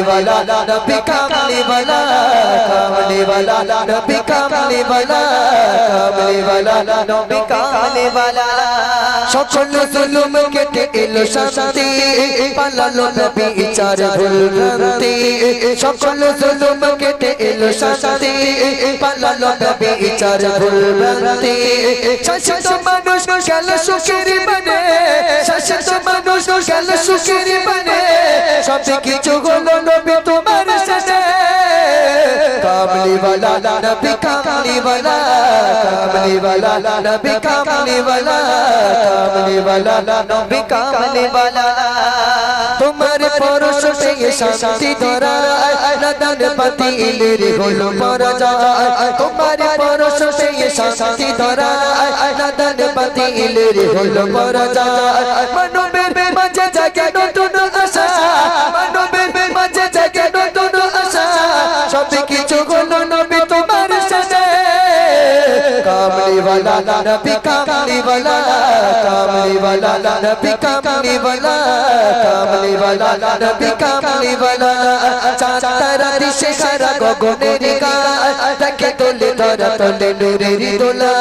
वाला नबी कामली वाला कामली वाला नबी कामली वाला कामली वाला नबी कामली वाला সকল জুলুম কেটে এলো শান্তি পালালো নবী চার ভুল ভ্রান্তি সকল জুলুম কেটে এলো শান্তি পালালো নবী চার ভুল ভ্রান্তি শাসিত মানুষ গেল সুখের বনে শাসিত মানুষ গেল সুখের বনে সব কিছু হলো کملی والا نبی کملی والا کملی والا نبی کملی والا کملی والا نبی کملی والا تمہارے پرش سے شانتی دھرا ندن پتیلر ہلو پر جا تمہارے پرش سے شانتی دھرا ندن پتیلر ہلو پر جا منو بے بے مجھے جگہ نتن آشا منو কামলি वाला नबी कामली वाला कामली वाला नबी कामली वाला कामली वाला नबी कामली वाला চাঁদারা দিশে সারা গগনের গায় তাকে তোলে ধরা তোলে নূরের দোলা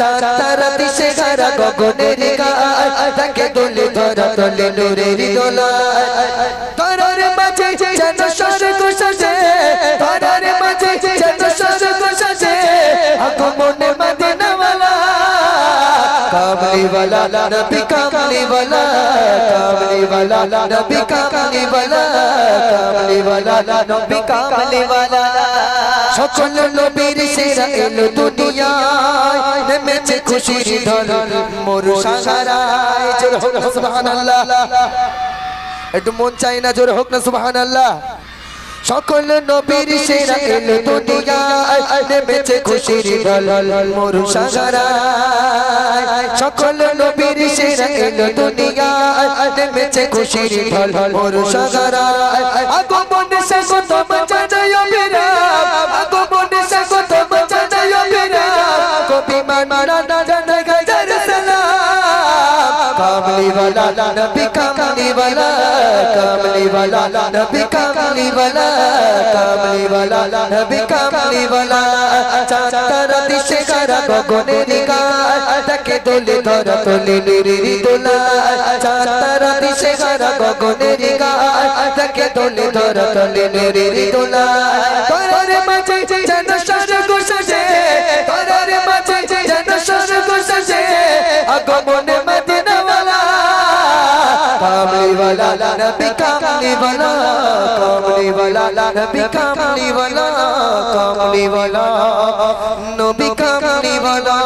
চাঁদারা দিশে সারা গগনের গায় তাকে তোলে ধরা তোলে নূরের দোলা ধরার মাঝে যেন কামলি वाला नबी कामली वाला कामली वाला नबी कामली वाला कामली वाला नबी कामली वाला সকল নবীর সেরা এলো দুনিয়ায় নেমেছে খুশির ধর মোর সাহারায় জোর হোক না সুবহানাল্লাহ একটু মন চাই না জোর হোক না সুবহানাল্লাহ সকল নবীর সেরা এলো দুনিয়ায় নেমেছে খুশির ঢল মোর সাগরায়। সকল নবীর সেরা এলো দুনিয়ায় নেমেছে খুশির ঢল মোর সাগরায়। আগমন সে কত মজায় অবিরাম আগমন সে কত মজায় অবিরাম কবি মানা না জানা সালাম কামলি वाला नबी कामली वाला कामली वाला नबी कामली वाला कामली वाला नबी कामली वाला চাঁদারা দিশে কারা গগনের গায় তাকে দোলে ধরা তোলে নিরিরি দোলা চাঁদারা দিশে কারা গগনের গায় তাকে দোলে ধরা তোলে নিরিরি দোলা তোরে মাঝে যেন वाला नबी कामली वाला कामली वाला नबी कामली वाला कामली वाला नबी कामली वाला